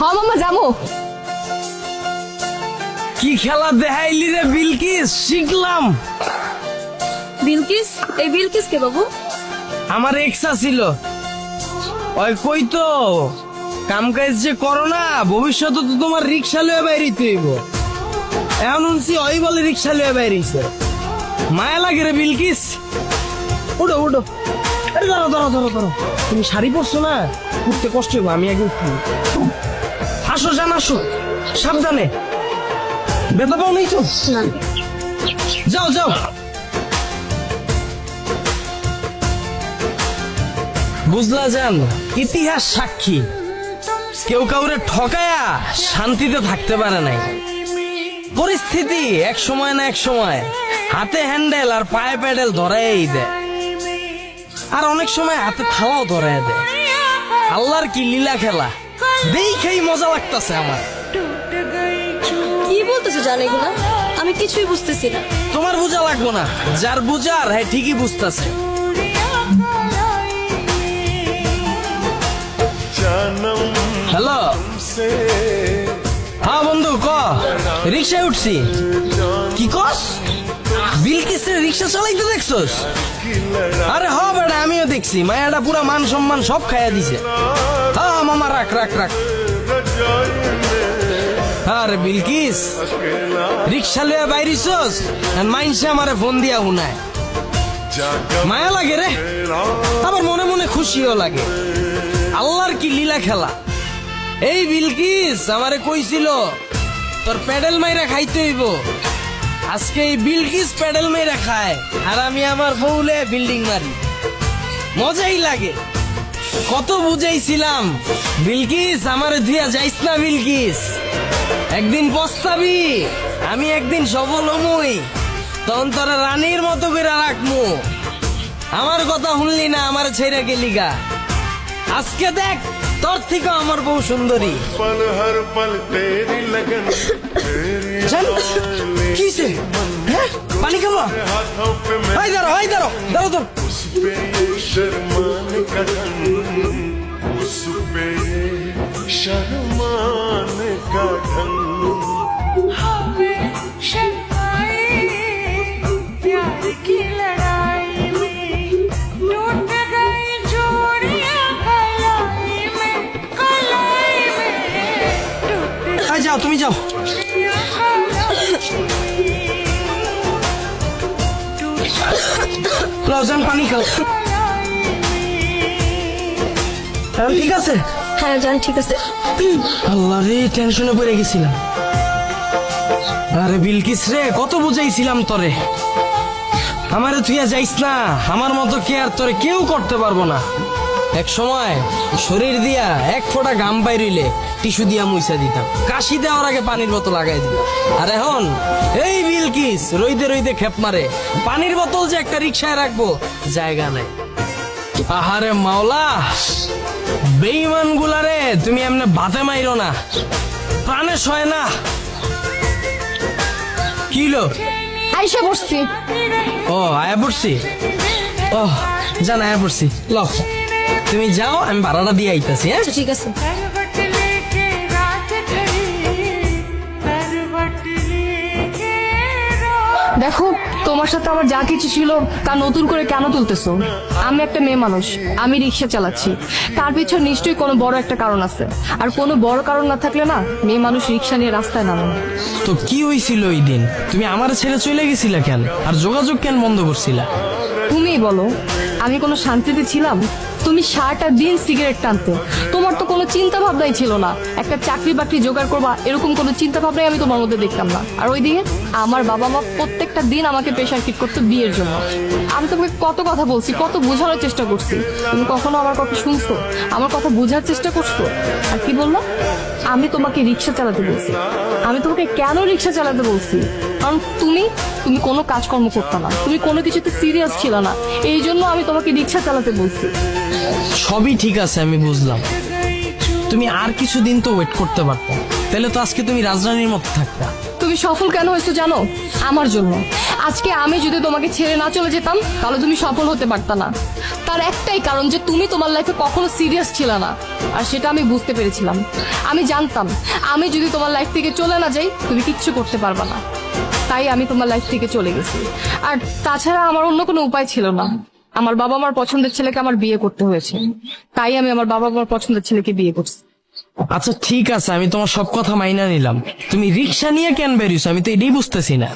হ মামা যাব। কি খেলা দেখাইলি রে বিলকিস? শিখলাম। বিলকিস? এই বিলকিস কে বাবু? আমার এক্সা ছিল। ওই কই তো? কাম কাজ যে করো না ভবিষ্যতে তো তোমার রিক্সা লয়ে বাইরিতে হইব। এমন শুনছি ওই বলে রিক্সা লয়ে বাইরিছে মায়া লাগে রে বিলকিস। উঠো উঠো। আরে ধরো ধরো ধরো ধরো তুমি শাড়ি পরছো না? উঠতে কষ্ট হইব আমি আগে উঠি আসো জান আসো। সাবধানে। বেতা পাও নেই তো? যাও যাও। বুঝলা যান ইতিহাস সাক্ষী। কেউ কাউরে ঠকায়া শান্তিতে থাকতে পারে নাই। পরিস্থিতি এক সময় না এক সময়। হাতে হ্যান্ডেল আর পায়ে প্যাডেল ধরাই দেয়। আর অনেক সময় হাতে খাওয়াও ধরে দেয়। আল্লাহর কি লীলা খেলা? দেখেই মজা লাগতেছে আমার। কি বলতেছো জানে এগুলা? আমি কিছুই বুঝতেছি না। তোমার বোঝা লাগবো না। যার বুঝার হ্যাঁ ঠিকই বুঝতেছে। হ্যালো? হ্যাঁ বন্ধু ক? রিক্সায় উঠছি। বাইসের রিক্সা চালাইতে দেখছস? আরে হ বেটা, আমিও দেখছি। মায়াটা পুরা মান সম্মান সব খাইয়া দিছে। হ্যাঁ মামা রাখ রাখ রাখ। আরে বিলকিস, রিক্সা লইয়া বাইরিছস? আর মাইনসে আমারে ফোন দিয়া শুনায়। মায়া লাগে রে। আবার মনে মনে খুশিও লাগে। আল্লাহর কি লীলা খেলা। এই বিলকিস, আমারে কইছিল, তোর প্যাডেল মাইরা খাইতে হইব। আজকে এই বিলকিস প্যাডেল মেরে খায় আর আমি আমার বউলে বিল্ডিং মারি। মজাই লাগে। কত বুঝাইছিলাম, বিলকিস, আমার দিয়া যাইস না বিলকিস। একদিন পস্তাবি, আমি একদিন সফল হমুই। তখন তোরা রানীর মতো করে রাখমু। আমার কথা শুনলি না, আমার ছেড়ে গেলিগা আজকে দেখ, তোর থেকে আমার বউ সুন্দরী। পল হর পল, তেরি লগন। কিসে হ্যাঁ পানি খাবো हाथों पे मैं হাই দাঁড়ো হাই দাঁড়ো দাঁড়ো তো उस पे ये शर्माने का ढंग उस पे ये शर्माने का ढंग प्यार की लड़ाई में टूट गई चूड़ियां कलाई में कलाई में टूट হাই যাও তুমি লজন পানি খাও। এখন ঠিক আছে? হ্যাঁ জান ঠিক আছে। আল্লাহ রে টেনশনে পড়ে গেছিলাম। আরে বিলকিস রে কত বুঝাইছিলাম তরে। আমারে তুই যাইস না আমার মতো কে আর তোরে কেউ করতে পারব না। এক সময় শরীর দিয়া এক ফোঁটা গাম বাইরিলে টিস্যু দিয়া মুইসা দিতাম। কাশি দেওয়ার আগে পানির বোতল লাগাই দিতাম। আর এখন এই বিলকিস রইতে রইতে খেপ মারে। পানির বোতল যে একটা রিক্সায় রাখব জায়গা নাই। আহারে মাওলা বেইমান গুলারে তুমি এমনি ভাতে মাইরো না। প্রাণে সয় না। কিলো আইসা বসছি। ও আয়া পড়ছি ও জান আয়া পড়ছি ল। তুমি যাও আমি ভাড়াটা দিয়ে আইতাছি হ্যাঁ? আচ্ছা, ঠিক আছে। দেখো তোমার সাথে আমার যা কিছু ছিল তা নতুন করে কেন তুলতেছো? আমি একটা মেয়ে মানুষ আমি রিক্সা চালাচ্ছি। তার পিছনে নিশ্চয়ই কোনো বড় একটা কারণ আছে। আর কোনো বড় কারণ না থাকলে না মেয়ে মানুষ রিক্সা নিয়ে রাস্তায় নামে। তো কি হয়েছিল ওই দিন? তুমি আমার ছেড়ে চলে গেছিলা কেন? আর যোগাযোগ কেন বন্ধ করছিলা? তুমিই বলো। আমি কোনো শান্তিতে ছিলাম? তুমি সারাটা দিন সিগারেট টানতে। তোমার তো কোনো চিন্তা ভাবনাই ছিল না। একটা চাকরি বাকরি জোগাড় করবা, এরকম কোনো চিন্তা ভাবনাই আমি তোমার মধ্যে দেখতাম না। আর ওইদিকে আমার বাবা মা প্রত্যেকটা দিন আমাকে প্রেশার কিট করতো বিয়ের জন্য। আমি তোমাকে কত কথা বলছি, কত বোঝানোর চেষ্টা করছি। তুমি কখনো আমার কথা শুনছো? আমার কথা বোঝার চেষ্টা করছ? আর কি বলল? আমি তোমাকে রিক্সা চালাতে বলছি। আমি তোমাকে কেন রিক্সা চালাতে বলছি? কারণ তুমি তুমি কোনো কাজকর্ম করতে না। তুমি কোনো কিছুতে সিরিয়াস ছিল না। এই জন্য আমি তোমাকে রিক্সা চালাতে বলছি। সবই ঠিক আছে আমি বুঝলাম। তুমি আর কিছুদিন তো ওয়েট করতে পারতো। তাহলে তো আজকে তুমি রাজরানীর মতো থাকতা। তুমি তুমি সফল কেন হয়েছো জানো? আমার জন্য। আজকে আমি যদি তোমাকে ছেড়ে না চলে যেতাম তাহলে তুমি সফল হতে পারতা না। তার একটাই কারণ যে তুমি তোমার লাইফে কখনো সিরিয়াস ছিল না। আর সেটা আমি বুঝতে পেরেছিলাম। আমি জানতাম আমি যদি তোমার লাইফ থেকে চলে না যাই তুমি কিচ্ছু করতে পারবা না। তাই আমি তোমার লাইফ থেকে চলে গেছি। আর তাছাড়া আমার অন্য কোনো উপায় ছিল না। আমার বাবা আমার পছন্দের ছেলেকে আমার বিয়ে করতে হয়েছে। তাই আমি আমার বাবা আমার পছন্দের ছেলেকে বিয়ে করছি। আচ্ছা ঠিক আছে, আমি তোমার সব কথা মাইনা নিলাম। তুমি রিক্সা নিয়ে কেন বেরিয়েছো? আমি তো এটাই বুঝতেছি না।